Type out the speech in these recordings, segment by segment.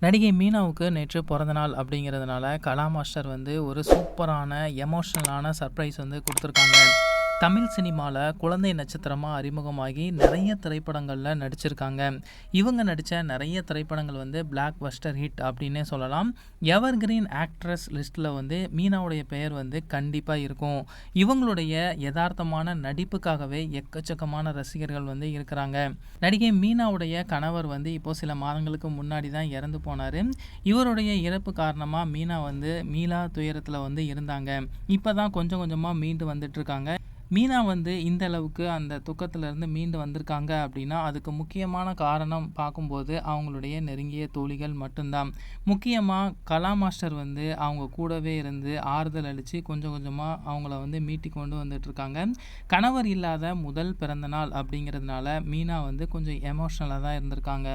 நடிகை மீனாவுக்கு நேற்று பிறந்தநாள் அப்படிங்கிறதுனால கலா மாஸ்டர் வந்து ஒரு சூப்பரான எமோஷ்னலான சர்ப்ரைஸ் வந்து கொடுத்துருக்காங்க. தமிழ் சினிமாவில் குழந்தை நட்சத்திரமாக அறிமுகமாகி நிறைய திரைப்படங்களில் நடிச்சிருக்காங்க. இவங்க நடித்த நிறைய திரைப்படங்கள் வந்து பிளாக் பஸ்டர் ஹிட் அப்படின்னே சொல்லலாம். எவர் கிரீன் ஆக்ட்ரஸ் லிஸ்ட்டில் வந்து மீனாவுடைய பெயர் வந்து கண்டிப்பாக இருக்கும். இவங்களுடைய யதார்த்தமான நடிப்புக்காகவே எக்கச்சக்கமான ரசிகர்கள் வந்து இருக்கிறாங்க. நடிகை மீனாவுடைய கணவர் வந்து இப்போது சில மாதங்களுக்கு முன்னாடி தான் இறந்து போனார். இவருடைய இறப்பு காரணமாக மீனா வந்து மீளா துயரத்தில் வந்து இருந்தாங்க. இப்போ தான் கொஞ்சம் கொஞ்சமாக மீண்டு வந்துட்டுருக்காங்க மீனா வந்து இந்த அளவுக்கு அந்த துக்கத்திலேருந்து மீண்டு வந்திருக்காங்க அப்படின்னா அதுக்கு முக்கியமான காரணம் பார்க்கும்போது அவங்களுடைய நெருங்கிய தோழிகள் மட்டும்தான். முக்கியமாக கலா மாஸ்டர் வந்து அவங்க கூடவே இருந்து ஆறுதல் அளித்து கொஞ்சம் கொஞ்சமாக அவங்கள வந்து மீட்டி கொண்டு வந்துட்டுருக்காங்க கணவர் இல்லாத முதல் பிறந்த நாள் அப்படிங்கிறதுனால மீனா வந்து கொஞ்சம் எமோஷ்னலாக தான் இருந்திருக்காங்க.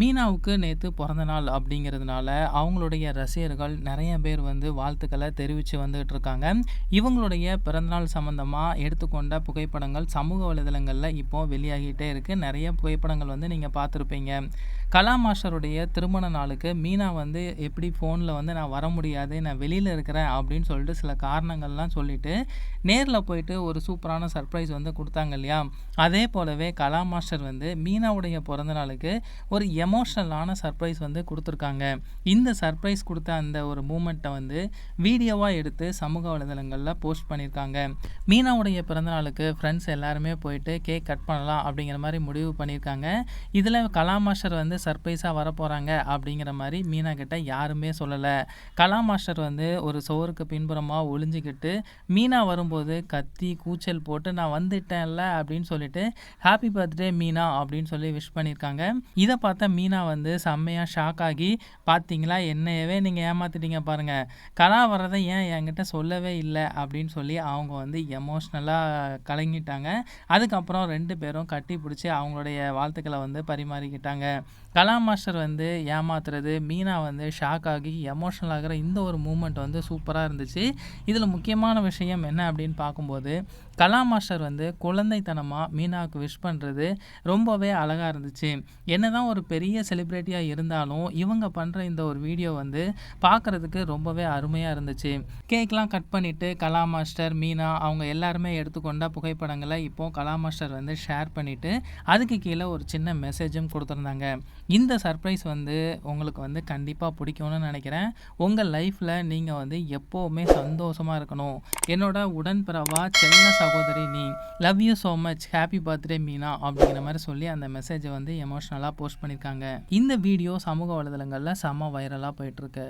மீனாவுக்கு நேற்று பிறந்த நாள் அப்படிங்கிறதுனால அவங்களுடைய ரசிகர்கள் நிறைய பேர் வந்து வாழ்த்துக்களை தெரிவித்து வந்துகிட்டு இருக்காங்க. இவங்களுடைய பிறந்தநாள் சம்மந்தமாக எடுத்துக்கொண்ட புகைப்படங்கள் சமூக வலைதளங்களில் இப்போது வெளியாகிட்டே இருக்குது நிறைய புகைப்படங்கள் வந்து நீங்கள் பார்த்துருப்பீங்க. கலா மாஸ்டருடைய திருமண நாளுக்கு மீனா வந்து எப்படி ஃபோனில் வந்து நான் வர முடியாது நான் வெளியில் இருக்கிறேன் அப்படின்னு சொல்லிட்டு சில காரணங்கள்லாம் சொல்லிவிட்டு நேரில் போயிட்டு ஒரு சூப்பரான சர்ப்ரைஸ் வந்து கொடுத்தாங்க இல்லையா? அதே போலவே கலா மாஸ்டர் வந்து மீனாவுடைய பிறந்த நாளுக்கு ஒரு எமோஷ்னலான சர்ப்ரைஸ் வந்து கொடுத்துருக்காங்க. இந்த சர்ப்ரைஸ் கொடுத்த அந்த ஒரு மூமெண்ட்டை வந்து வீடியோவாக எடுத்து சமூக வலைதளங்களில் போஸ்ட் பண்ணியிருக்காங்க மீனாவுடைய பிறந்தநாளுக்கு ஃப்ரெண்ட்ஸ் எல்லாருமே போயிட்டு கேக் கட் பண்ணலாம் அப்படிங்கிற மாதிரி முடிவு பண்ணியிருக்காங்க இதில் கலா மாஸ்டர் வந்து சர்ப்ரைஸாக வரப்போகிறாங்க அப்படிங்கிற மாதிரி மீனா கிட்ட யாருமே சொல்லலை. கலா மாஸ்டர் வந்து ஒரு சோருக்கு பின்புறமாக ஒளிஞ்சிக்கிட்டு மீனா வரும்போது கத்தி கூச்சல் போட்டு நான் வந்துட்டேன்ல அப்படின்னு சொல்லிட்டு ஹாப்பி பர்த்டே மீனா அப்படின்னு சொல்லி விஷ் பண்ணியிருக்காங்க இதை பார்த்த மீனா வந்து செம்மையாக ஷாக் ஆகி பார்த்தீங்களா என்னையவே நீங்கள் ஏமாத்திட்டீங்க பாருங்கள் கலா வர்றதை ஏன் என்கிட்ட சொல்லவே இல்லை? அப்படின்னு சொல்லி அவங்க வந்து எமோஷ்னலாக கலங்கிட்டாங்க. அதுக்கப்புறம் ரெண்டு பேரும் கட்டி பிடிச்சி அவங்களுடைய வாழ்த்துக்களை வந்து பரிமாறிக்கிட்டாங்க. கலா மாஸ்டர் வந்து ஏமாத்துறது மீனா வந்து ஷாக் ஆகி எமோஷ்னல் ஆகிற இந்த ஒரு மூமெண்ட் வந்து சூப்பராக இருந்துச்சு. இதில் முக்கியமான விஷயம் என்ன அப்படின்னு பார்க்கும்போது கலா மாஸ்டர் வந்து குழந்தைத்தனமாக மீனாவுக்கு விஷ் பண்ணுறது ரொம்பவே அழகாக இருந்துச்சு. என்ன தான் ஒரு பெரிய செலிப்ரிட்டியாக இருந்தாலும் இவங்க பண்ணுற இந்த ஒரு வீடியோ வந்து பார்க்குறதுக்கு ரொம்பவே அருமையாக இருந்துச்சு. கேக்லாம் கட் பண்ணிவிட்டு கலா மாஸ்டர் மீனா அவங்க எல்லாருமே எடுத்துக்கொண்ட புகைப்படங்களை இப்போது கலா மாஸ்டர் வந்து ஷேர் பண்ணிவிட்டு அதுக்கு கீழே ஒரு சின்ன மெசேஜும் கொடுத்துருந்தாங்க. இந்த சர்ப்ரைஸ் வந்து உங்களுக்கு வந்து கண்டிப்பாக பிடிக்கும்னு நினைக்கிறேன். உங்கள் லைஃப்பில் நீங்கள் வந்து எப்போவுமே சந்தோஷமாக இருக்கணும். என்னோட உடன்பிறவா செல்ல சகோதரி நீ. Love you so much happy birthday Meena அப்படிங்கிற மாதிரி சொல்லி அந்த மெசேஜை வந்து எமோஷ்னலாக போஸ்ட் பண்ணியிருக்காங்க இந்த வீடியோ சமூக வலைதளங்களில் செம வைரலாக போயிட்டுருக்கு